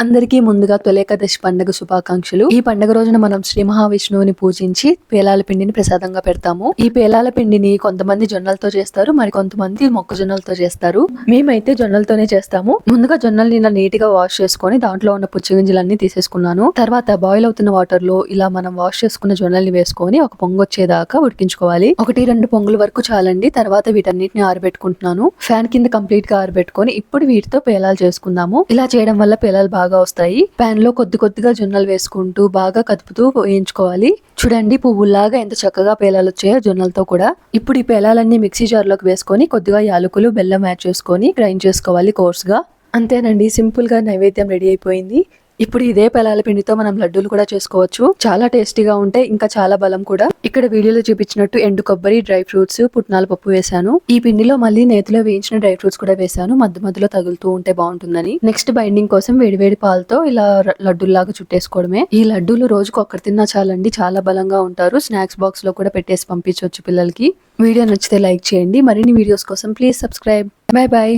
అందరికీ ముందుగా తొలేకాదశి పండుగ శుభాకాంక్షలు. ఈ పండుగ రోజున మనం శ్రీ మహావిష్ణువుని పూజించి పేలాల పిండిని ప్రసాదంగా పెడతాము. ఈ పేలాల పిండిని కొంతమంది జొన్నలతో చేస్తారు మరి కొంతమంది మొక్కజొన్నలతో చేస్తారు. మేమైతే జొన్నలతోనే చేస్తాము. ముందుగా జొన్నల్ని ఇలా నీట్గా వాష్ చేసుకొని దాంట్లో ఉన్న పుచ్చిగింజలన్నీ తీసేసుకున్నాను. తర్వాత బాయిల్ అవుతున్న వాటర్లో ఇలా మనం వాష్ చేసుకున్న జొన్నల్ని వేసుకొని ఒక పొంగు వచ్చేదాకా ఉడికించుకోవాలి. ఒకటి రెండు పొంగుల వరకు చాలండి. తర్వాత వీటన్నిటిని ఆరబెట్టుకుంటున్నాను. ఫ్యాన్ కింద కంప్లీట్గా ఆరబెట్టుకొని ఇప్పుడు వీటితో పేలాలు చేసుకుందాము. ఇలా చేయడం వల్ల పేలాలు బాగా వస్తాయి. పాన్లో కొద్ది కొద్దిగా జొన్నలు వేసుకుంటూ బాగా కదుపుతూ వేయించుకోవాలి. చూడండి పువ్వులాగా ఎంత చక్కగా పేలాలు వచ్చాయో జొన్నలతో కూడా. ఇప్పుడు ఈ పేలాలన్నీ మిక్సీ జార్లోకి వేసుకొని కొద్దిగా యాలకులు బెల్లం యాడ్ చేసుకొని గ్రైండ్ చేసుకోవాలి కోర్స్గా. అంతేనండి సింపుల్గా నైవేద్యం రెడీ అయిపోయింది. ఇప్పుడు ఇదే పెలాల పిండితో మనం లడ్డూలు కూడా చేసుకోవచ్చు. చాలా టేస్టీగా ఉంటాయి ఇంకా చాలా బలం కూడా. ఇక్కడ వీడియోలో చూపించినట్టు ఎండు కొబ్బరి డ్రై ఫ్రూట్స్ పుట్నాల పప్పు వేశాను. ఈ పిండిలో మళ్ళీ నేతిలో వేయించిన డ్రై ఫ్రూట్స్ కూడా వేశాను. మధ్య మధ్యలో తగులుతూ ఉంటే బాగుంటుందని. నెక్స్ట్ బైండింగ్ కోసం వేడివేడి పాలతో ఇలా లడ్డూల్లాగా చుట్టేసుకోవడమే. ఈ లడ్డూలు రోజుకు ఒక్కటి తిన్నా చాలండి. చాలా బలంగా ఉంటారు. స్నాక్స్ బాక్స్లో కూడా పెట్టేసి పంపించవచ్చు పిల్లలకి. వీడియో నచ్చితే లైక్ చేయండి. మరిన్ని వీడియోస్ కోసం ప్లీజ్ సబ్స్క్రైబ్. Bye bye.